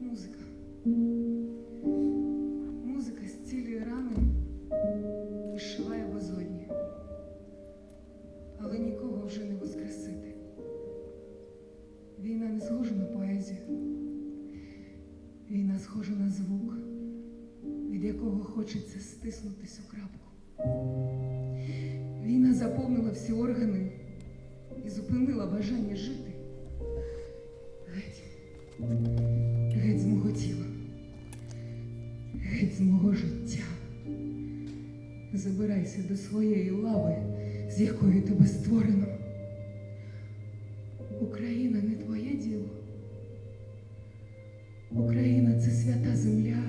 Музика. Музика зцілює рани і шиває безодні. Але нікого вже не воскресити. Війна не схожа на поезію. Війна схожа на звук, від якого хочеться стиснутись у крапку. Війна заповнила всі органи і зупинила бажання жити. Геть. З мого тіла. Геть з мого життя. Забирайся до своєї лави, з якої тебе створено. Україна не твоє діло. Україна це свята земля,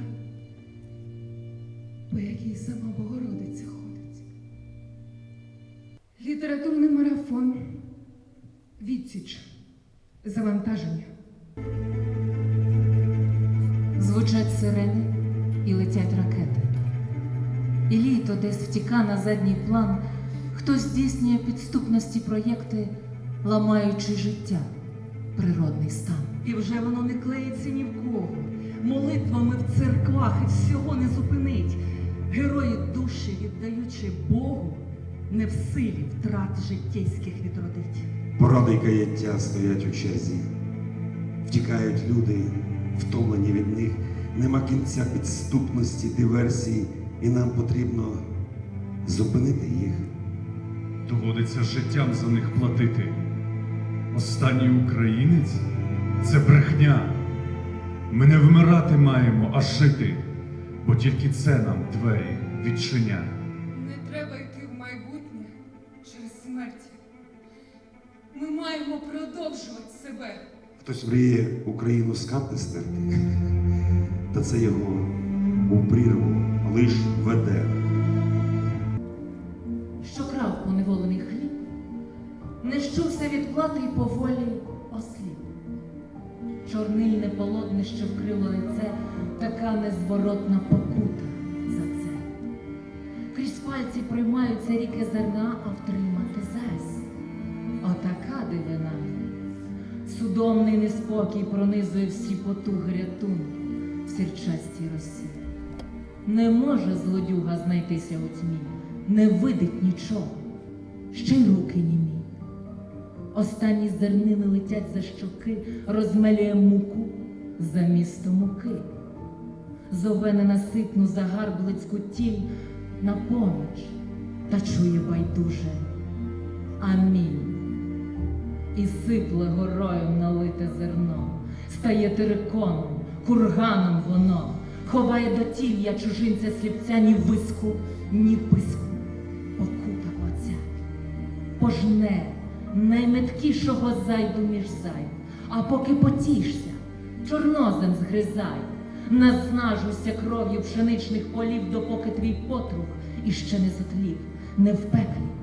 по якій сама Богородиця ходить. Літературний марафон. Відсіч. Завантаження. Сирени і летять ракети. І літо десь втіка на задній план, хтось здійснює підступності проєкти, ламаючи життя, природний стан. І вже воно не клеїться ні в кого. Молитвами в церквах і всього не зупинить. Герої душі, віддаючи Богу, не в силі втрат життєйських відродить. Поради й каяття стоять у черзі. Втікають люди, втомлені від них. Нема кінця підступності, диверсій, і нам потрібно зупинити їх. Доводиться життям за них платити. Останній українець це брехня. Ми не вмирати маємо, а жити, бо тільки це нам двері відчиня. Не треба йти в майбутнє через смерть. Ми маємо продовжувати себе. Хтось мріє Україну з канти стерти, та це його у прірву лиш веде. що крав поневолений хліб, не щувся від плати й поволі осліп. Чорнильне полотнище вкрило лице, така незворотна покута за це. Крізь пальці приймаються ріки зерна, а втримати зась. Отака дивина. Судомний неспокій пронизує всі потуги рятунку в сірчастій росі. Не може злодюга знайтися у тьмі, не видить нічого, ще й руки німі. Останні зернини летять за щоки, розмелює муку за місто муки. Зове ненаситну загарблицьку тінь на поміч та чує байдуже. Амінь. І сипле горою налите зерно, стає териконом, курганом воно, ховає до тілья чужинця сліпця ні виску, ні писку, покута оця, пожне найметкішого зайду між зай, а поки потішся, чорнозем згризай, наснажуйся кров'ю пшеничних полів, допоки твій потрух іще не затлів, не в пеклі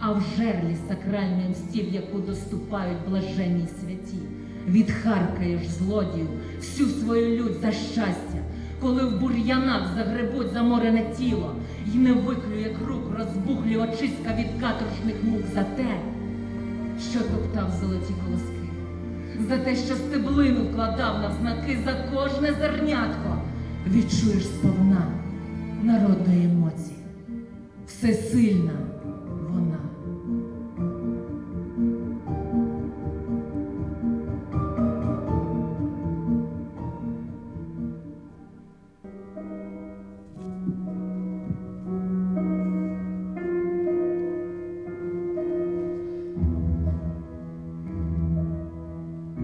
а в жерлі сакральної мсті, в яку доступають блаженні святі. Відхаркаєш злодію всю свою лють за щастя, коли в бур'янах загребуть заморене тіло, й не виклює круг розбухлі очиська від каторжних мук за те, що топтав золоті колоски, за те, що стеблину вкладав на знаки за кожне зернятко, відчуєш сповна народної емоції. Всесильна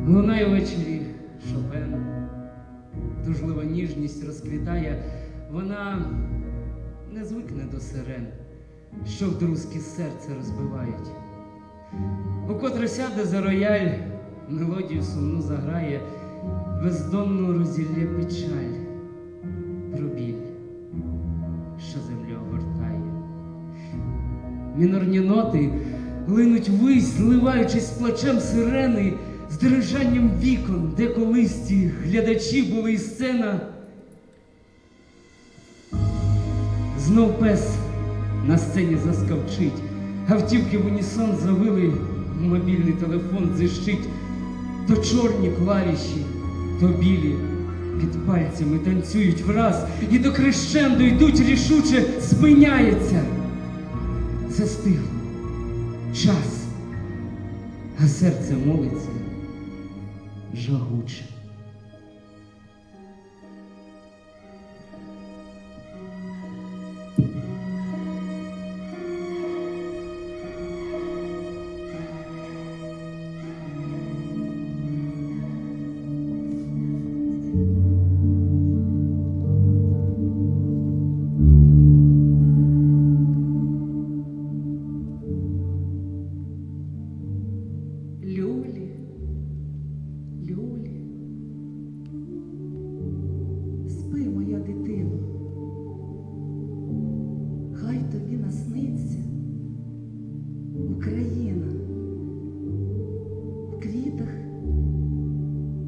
Лунає ввечері Шопен, тужлива ніжність розквітає, вона не звикне до сирен, що вдрузки серце розбивають. Укотре сяде за рояль, мелодію сумну заграє, бездонну розілля печаль, про біль, що землю огортає. Мінорні ноти линуть вись, зливаючись з плачем сирени, з дрижанням вікон, де колись ті глядачі були і сцена. Знов пес на сцені заскавчить, автівки в унісон завили, мобільний телефон дзищить. то чорні клавіші, то білі під пальцями танцюють враз і до крещенду йдуть рішуче, спиняється. Застигло час, а серце молиться Jean Ruth.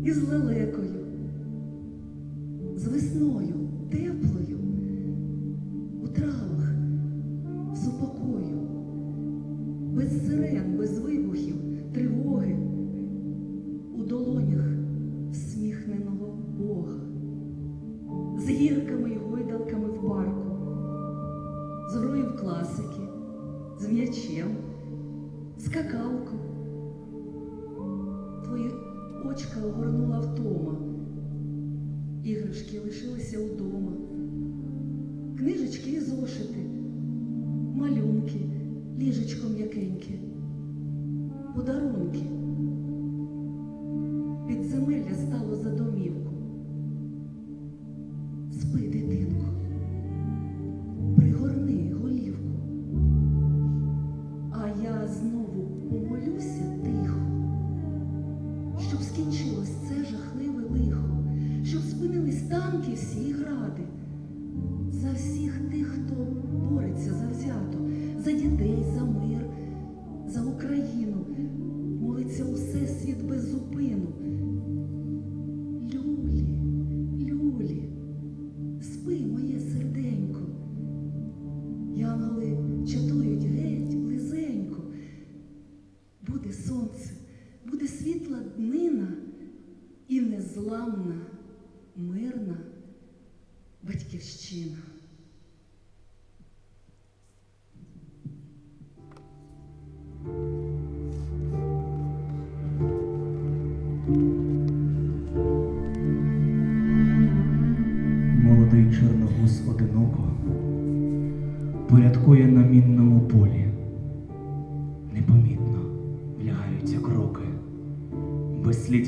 І з лелекою, Підземелля стало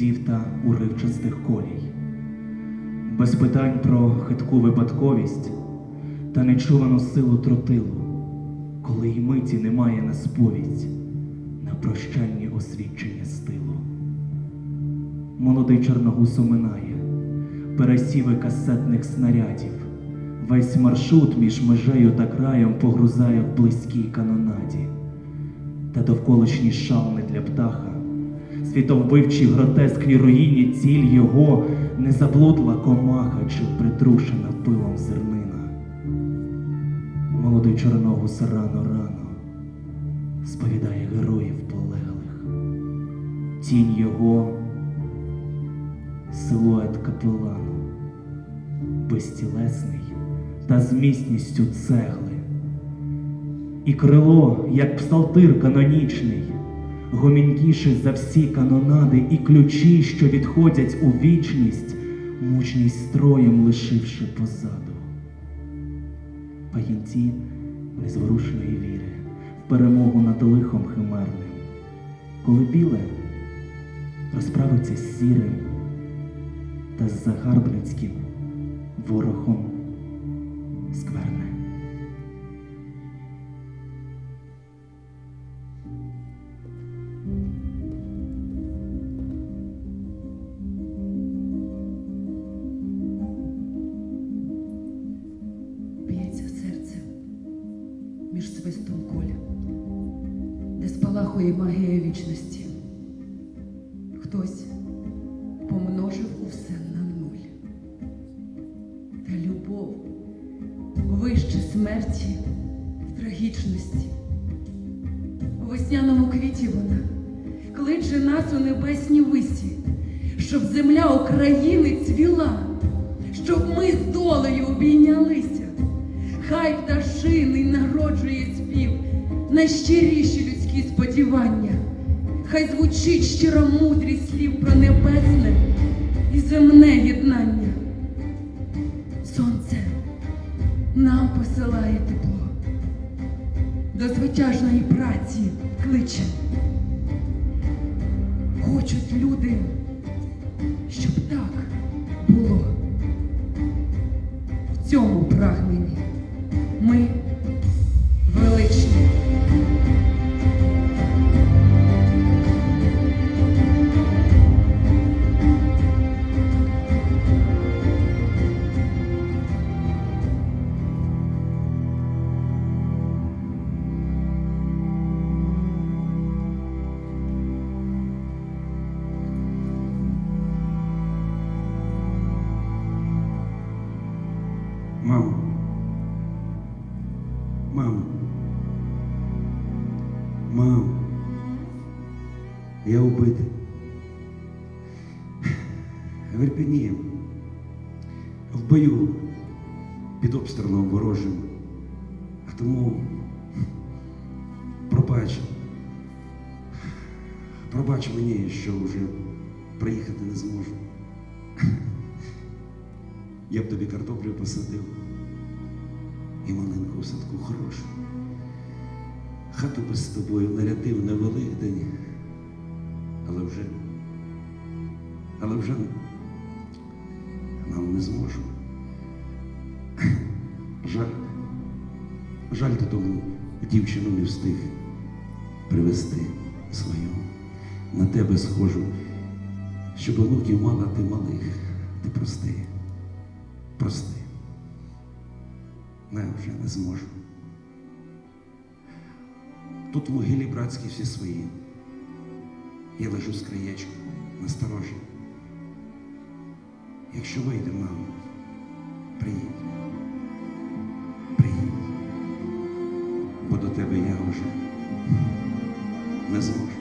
слідів та уривчастих колій, без питань про хитку випадковість та нечувану силу тротилу, коли й миті немає на сповідь, на прощальні освідчення стилу. Молодий чорногуз оминає пересіви касетних снарядів. Весь маршрут між межею та краєм погрузає в близькій канонаді. Та довколишні шални для птаха, світовбивчі гротескні руїні ціль його не заблудла комаха чи притрушена пилом зернина. Молодий чорногус рано-рано сповідає героїв полеглих. Тінь його силует капелану, безтілесний та з міцністю цегли. І крило, як псалтир канонічний, гомінкіше за всі канонади і ключі, що відходять у вічність, мужність строєм лишивши позаду. Паїнці незворушної віри в перемогу над лихом химерним, коли біле розправиться з сірим та з загарбницьким ворогом скверне. Найщиріші людські сподівання. Хай звучить щира мудрість слів про небесне і земне єднання. Сонце нам посилає тепло, до звитяжної праці кличе. Хочуть люди, щоб так було. В цьому прагненні Мамо. Мамо. Мамо. Я убитий. В Ірпені. В бою під обстрілом ворожим. А тому пробач. Пробач мені, що вже приїхати не зможу. Тобі картоплю посадив і маленьку в садку хорошу. Хату би з тобою нарядив на Великдень, але вже, але вже нам не зможу. Жаль, жаль додому дівчину не встиг привезти свою. На тебе схожу, щоб онуків мала ти малих, ти прости. Прости. Не, вже не зможу. Тут в могилі братські всі свої. Я лежу з краєчку, насторожі. Якщо вийде, мамо, приїдь. Приїдь. Бо до тебе я вже не зможу.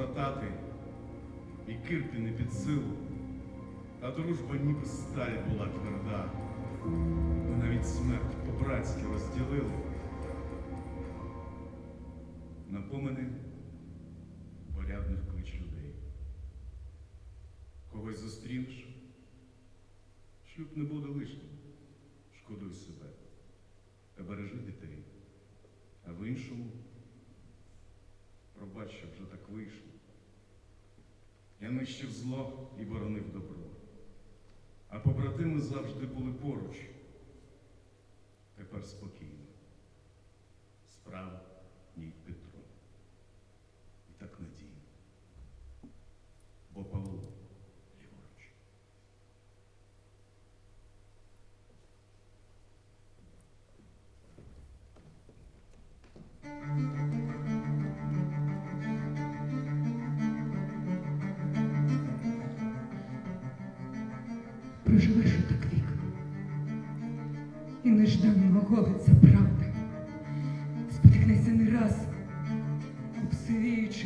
Нас і кирки не під силу, а дружба ніби сталь була тверда. Ми навіть смерть по-братськи розділили. Напомини порядних клич людей. Когось зустрінеш, шлюб не буде лишнім. Шкодуй себе та бережи дітей. А в іншому пробач, що вже так вийшло. Я нищив зло і боронив добро. А побратими завжди були поруч. Тепер спокійно. Справа ні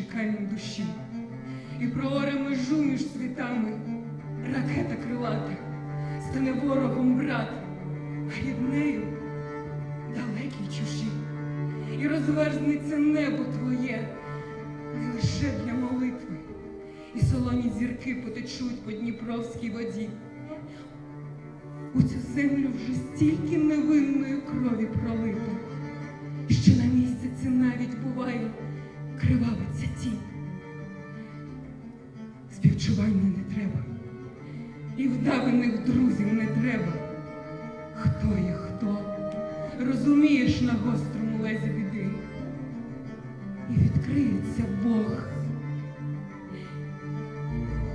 камінь душі, і прооре межу між світами, ракета крилата, стане ворогом брат, а рід нею далекі чужі, і розверзнеться небо твоє, не лише для молитви, і солоні зірки потечуть по Дніпровській воді. У цю землю вже стільки невинної крові пролито, що на місяці навіть буває кривавиться тінь. Співчування не треба, і вдаваних друзів не треба. Хто є хто, розумієш на гострому лезі біди, і відкриється Бог,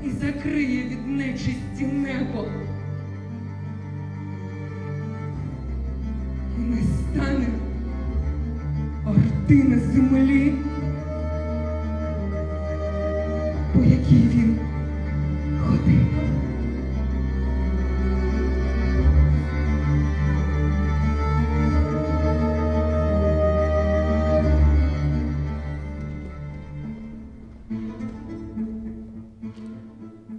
і закриє від нечисті небо. І не стане орди на землі, він ходив.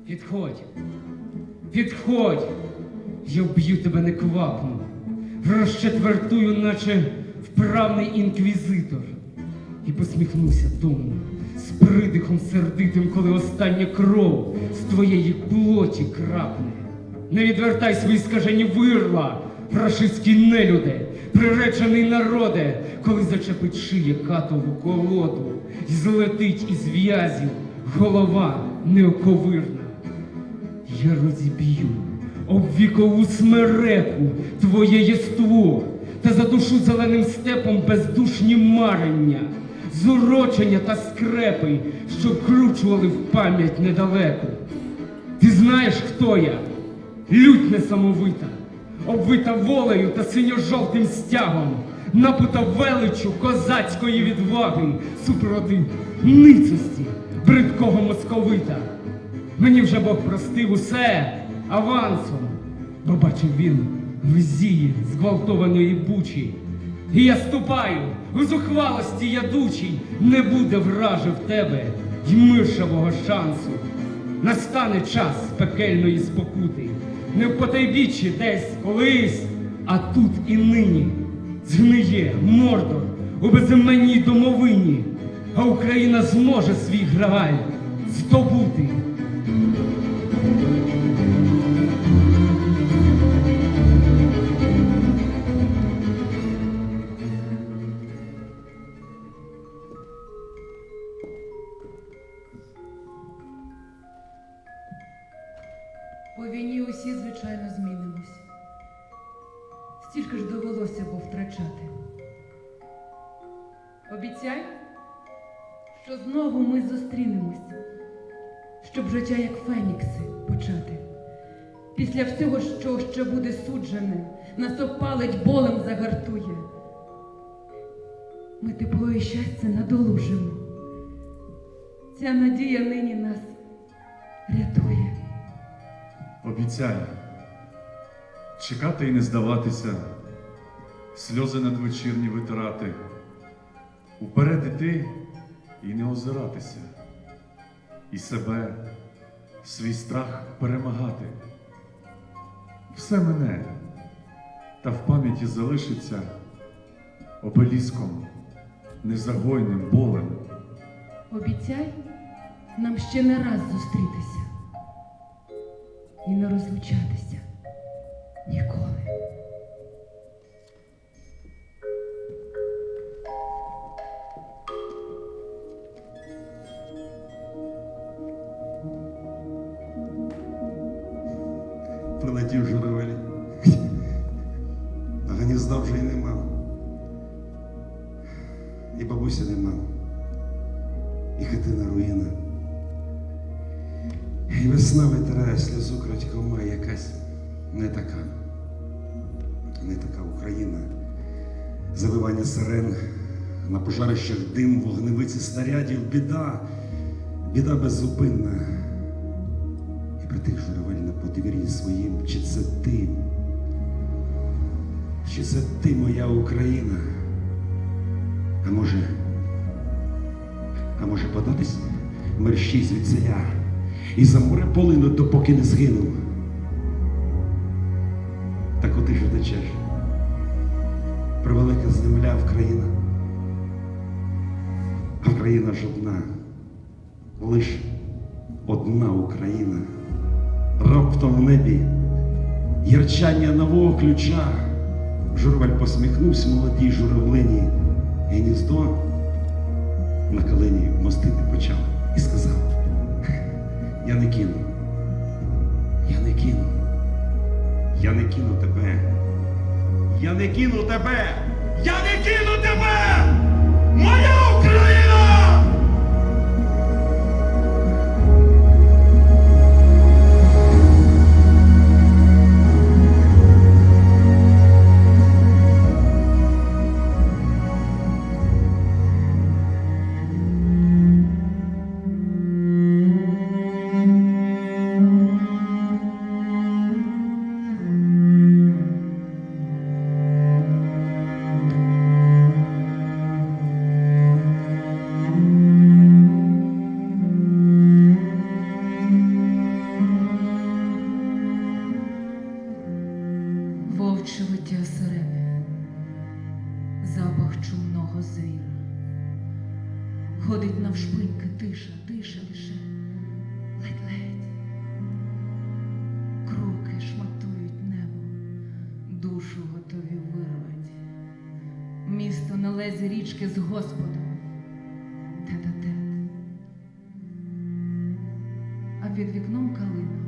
Підходь, підходь, я вб'ю тебе неквапно, розчетвертую, наче вправний інквізитор, і посміхнуся тому з придихом сердитим, коли остання кров з твоєї плоті крапне. Не відвертай свої скажені вирла, рашистські нелюде, приречений народе, коли зачепить шиє катову колоду, і злетить із в'язів голова неоковирна. Я розіб'ю об вікову смереку твоє єство та задушу зеленим степом бездушні марення, зурочення та скрепи, що вкручували в пам'ять недалеку. Ти знаєш, хто я? Лють несамовита, обвита волею та синьо-жовтим стягом, напута величу козацької відваги супроти ницості бридкого московита. Мені вже Бог простив усе авансом, бо бачив він в зії зґвалтованої бучі. І я ступаю у зухвалості ядучій, не буде вражив тебе й мишевого шансу. Настане час пекельної спокути, не в потайбіччі десь колись, а тут і нині згниє мордор у безіменній домовині, а Україна зможе свій грааль здобути. Довелося бо втрачати. Обіцяй, що знову ми зустрінемось, щоб життя як фенікси почати. Після всього, що ще буде суджене, нас опалить болем загартує. Ми тепло і щастя надолужимо. Ця надія нині нас рятує. Обіцяю чекати і не здаватися, сльози надвечірні витирати, уперед іти і не озиратися, і себе, свій страх перемагати. Все мене, та в пам'яті залишиться обеліском, незагойним болем. Обіцяй нам ще не раз зустрітися і не розлучатися ніколи. Прилетів журавель. А гнізда вже й нема. І бабусі нема. І хатина руїна. І весна витирає сльозу крадькома якась не така. Не така Україна. Завивання сирен, на пожарищах дим, вогневиці снарядів, біда, біда беззупинна. І притих журавель на подвір'ї своїм, чи це ти, Чи це ти моя Україна? А може, а може податись мерщій звідсиля і за море полинуть, допоки не згинув? Та куди ж втечеш? Превелика земля Вкраїна. А Вкраїна ж одна, лиш одна Україна. Раптом в небі. Ярчання нового ключа. Журавель посміхнувся молодій журавлині, гніздо на калині мостити почав і сказав: Я не кину, я не кину, я не кину тебе, я не кину тебе, я не кину тебе, моя під вікном калина,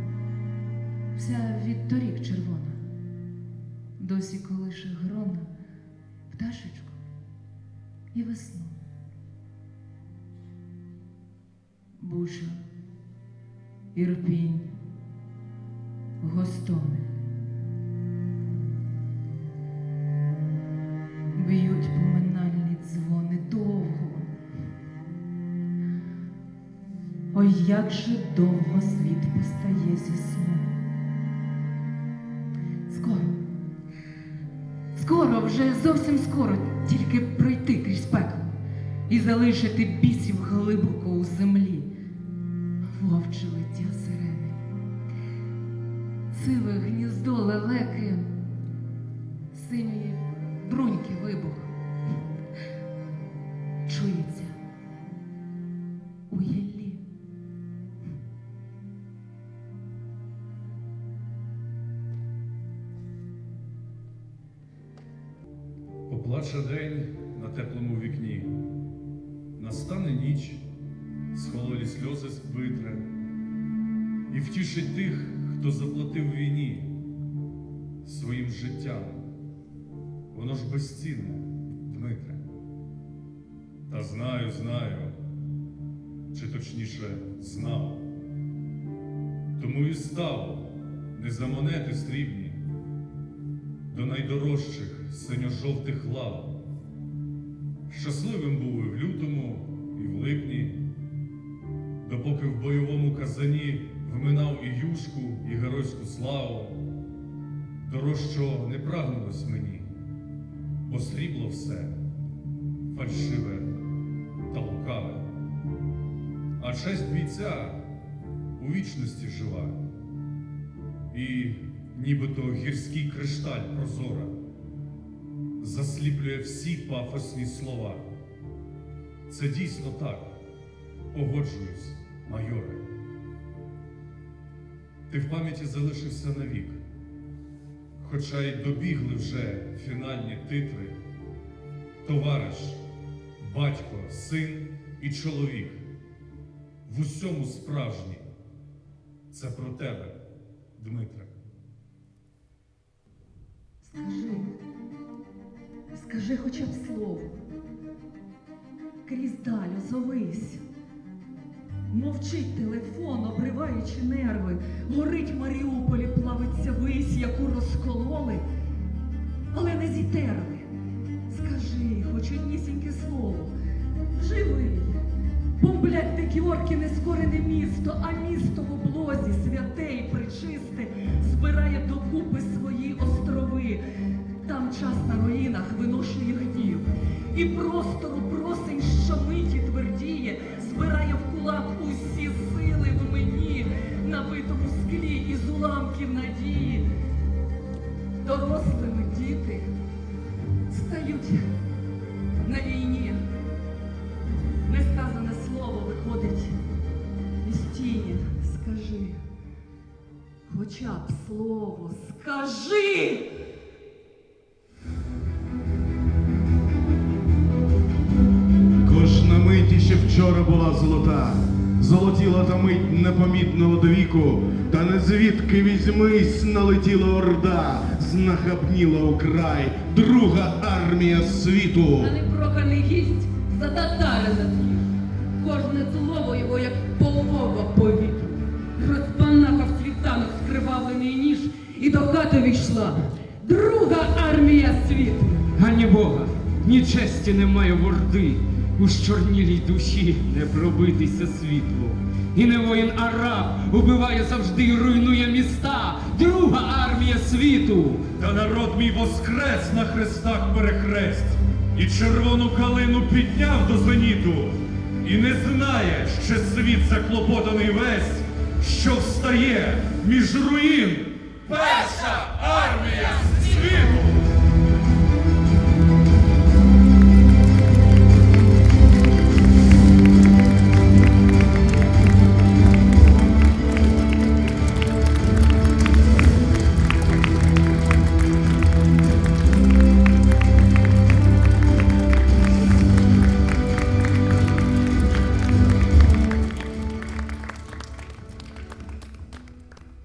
вся відторік червона досі колише грона, пташечку і весну. Буша, Ірпінь, Гостомель. Як же довго світ постає зі сну. Скоро. Скоро, вже зовсім скоро, тільки пройти крізь пекло і залишити бісів глибоко у землі. Вовче лиття сирени, сиве гніздо лелеки, синьої бруньки вибух. Безцінне, Дмитре. Та знаю, знаю, чи точніше знав. Тому і став не за монети срібні до найдорожчих синьо-жовтих лав. Щасливим був і в лютому, і в липні, допоки в бойовому казані вминав і юшку, і геройську славу. Дорожчого не прагнулось мені, бо все фальшиве та лукаве. А честь бійця у вічності жива, і нібито гірський кришталь прозора засліплює всі пафосні слова. Це дійсно так, погоджуюсь, майоре. Ти в пам'яті залишився навік, хоча й добігли вже фінальні титри, товариш, батько, син і чоловік. В усьому справжній. Це про тебе, Дмитре. Скажи, скажи хоча б слово. Крізь даль озовись. Мовчить телефон, обриваючи нерви. Горить Маріуполі, плавиться вись, яку розкололи, але не зітерли. Скажи хоч однісіньке слово. Живий. Бомблять дикі орки нескорене місто, а місто в облозі святе і причисте збирає докупи свої острови. Там час на руїнах виношує гнів, і простору просень щомиті твердіє, збирає в кулак усі сили в мені, набитому склі із уламків надії. Дорослими діти стають на війні. Несказане слово виходить із тіні. Скажи, хоча б слово, скажи. Непомітного до віку, та не звідки візьмись налетіла орда, знахабніла у край друга армія світу. А непроханий гість за татарина. Кожне слово його, як полова по вітру. Розпанахав світанок скривавлений ніж, і до хати війшла друга армія світу. Ані Бога, ні честі немає в орди, у щорнілій душі не пробитися світлу. І не воїн араб убиває завжди і руйнує міста, друга армія світу. Та народ мій воскрес на хрестах перехрест, і червону калину підняв до зеніту, і не знає, що світ заклопотаний весь, що встає між руїн. Перша!